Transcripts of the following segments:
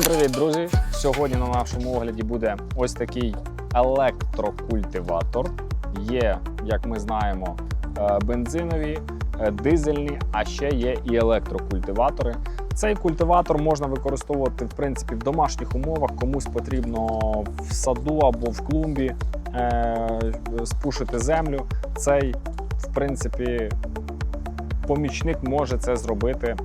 привіт, друзі! Сьогодні на нашому огляді буде ось такий електрокультиватор. Є, як ми знаємо, е, бензинові, е, дизельні, а ще є і електрокультиватори. Цей культиватор можна використовувати в принципі в домашніх умовах. Комусь потрібно в саду або в клумбі е, спушити землю. Цей, в принципі, помічник може це зробити е,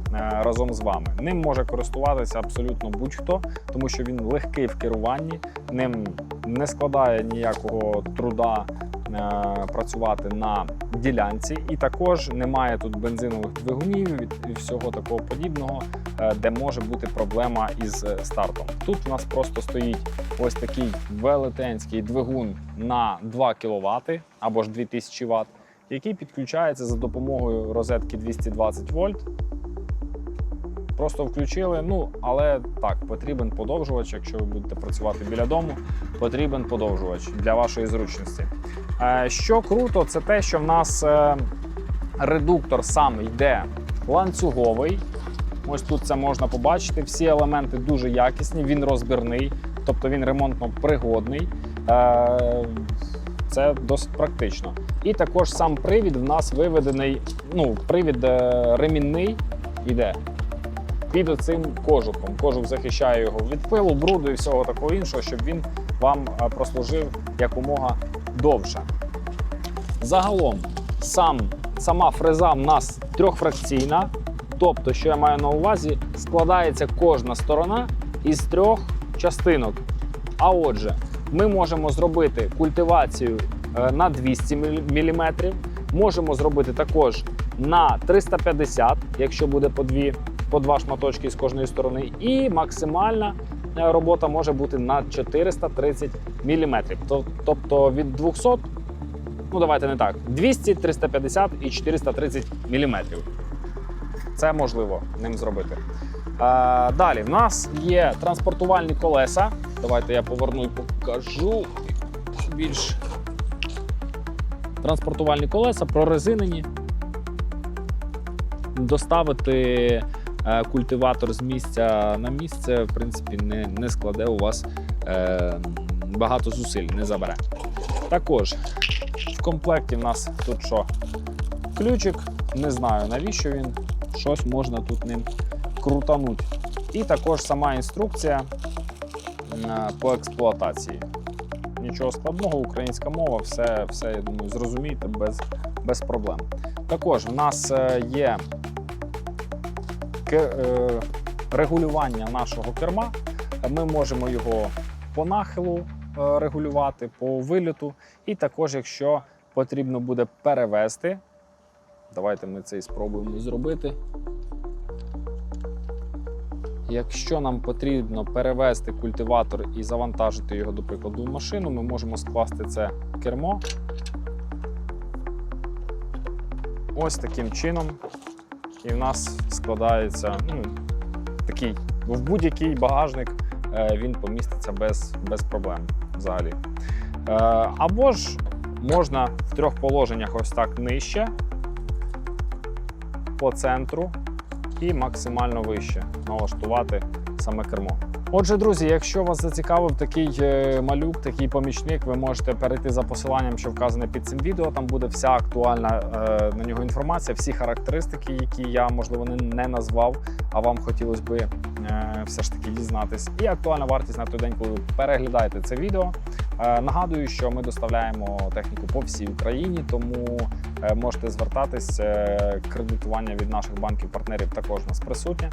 разом з вами. Ним може користуватися абсолютно будь-хто, тому що він легкий в керуванні, ним не складає ніякого труда е, працювати на ділянці, і також немає тут бензинових двигунів і всього такого подібного, е, де може бути проблема із стартом. Тут у нас просто стоїть ось такий велетенський двигун на 2 кВт або ж 2000 Вт який підключається за допомогою розетки 220 вольт. Просто включили. Ну, але так, потрібен подовжувач. Якщо ви будете працювати біля дому, потрібен подовжувач для вашої зручності. Е, Що круто, це те, що в нас е, редуктор сам йде ланцюговий. Ось тут це можна побачити. Всі елементи дуже якісні, він розбірний, тобто він ремонтно пригодний. Це досить практично. І також сам привід в нас виведений. Ну, привід е, ремінний іде під оцим кожухом. Кожух захищає його від пилу, бруду і всього такого іншого, щоб він вам е, прослужив якомога довше. Загалом, сам, сама фреза в нас трьохфракційна. Тобто, що я маю на увазі, складається кожна сторона із трьох частинок. А отже, ми можемо зробити культивацію е, на 200 мм, можемо зробити також на 350, якщо буде по дві, по два шматочки з кожної сторони, і максимальна е, робота може бути на 430 мм. Тобто від 200, ну давайте не так, 200, 350 і 430 мм. Це можливо ним зробити. Е, Далі в нас є транспортувальні колеса. Давайте я поверну і покажу більш транспортувальні колеса прорезинені. Доставити е, культиватор з місця на місце, в принципі, не, не складе у вас е, багато зусиль, не забере. Також в комплекті в нас тут що? Ключик, не знаю навіщо він, щось можна тут ним крутануть. І також сама інструкція по експлуатації. Нічого складного, українська мова, все, все я думаю, зрозумієте без, без проблем. Також в нас е, є е, регулювання нашого керма. Ми можемо його по нахилу е, регулювати, по вильоту. І також, якщо потрібно буде перевести, давайте ми це і спробуємо зробити. Якщо нам потрібно перевести культиватор і завантажити його, до прикладу, в машину, ми можемо скласти це кермо. Ось таким чином. І в нас складається ну, такий в будь-який багажник е, він поміститься без, без проблем взагалі. Е, Або ж можна в трьох положеннях ось так нижче, по центру і максимально вище налаштувати саме кермо. Отже, друзі, якщо вас зацікавив такий е, малюк, такий помічник, ви можете перейти за посиланням, що вказане під цим відео. Там буде вся актуальна е, на нього інформація, всі характеристики, які я можливо не, назвав, а вам хотілося би е, все ж таки дізнатись. І актуальна вартість на той день, коли ви переглядаєте це відео. Е, нагадую, що ми доставляємо техніку по всій Україні, тому е, можете звертатись. Е, Кредитування від наших банків-партнерів також у нас присутнє.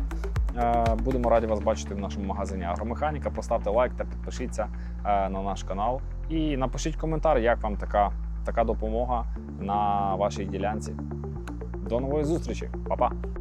Будемо раді вас бачити в нашому магазині Агромеханіка. Поставте лайк та підпишіться на наш канал. І напишіть коментар, як вам така, така допомога на вашій ділянці. До нової зустрічі, Па-па!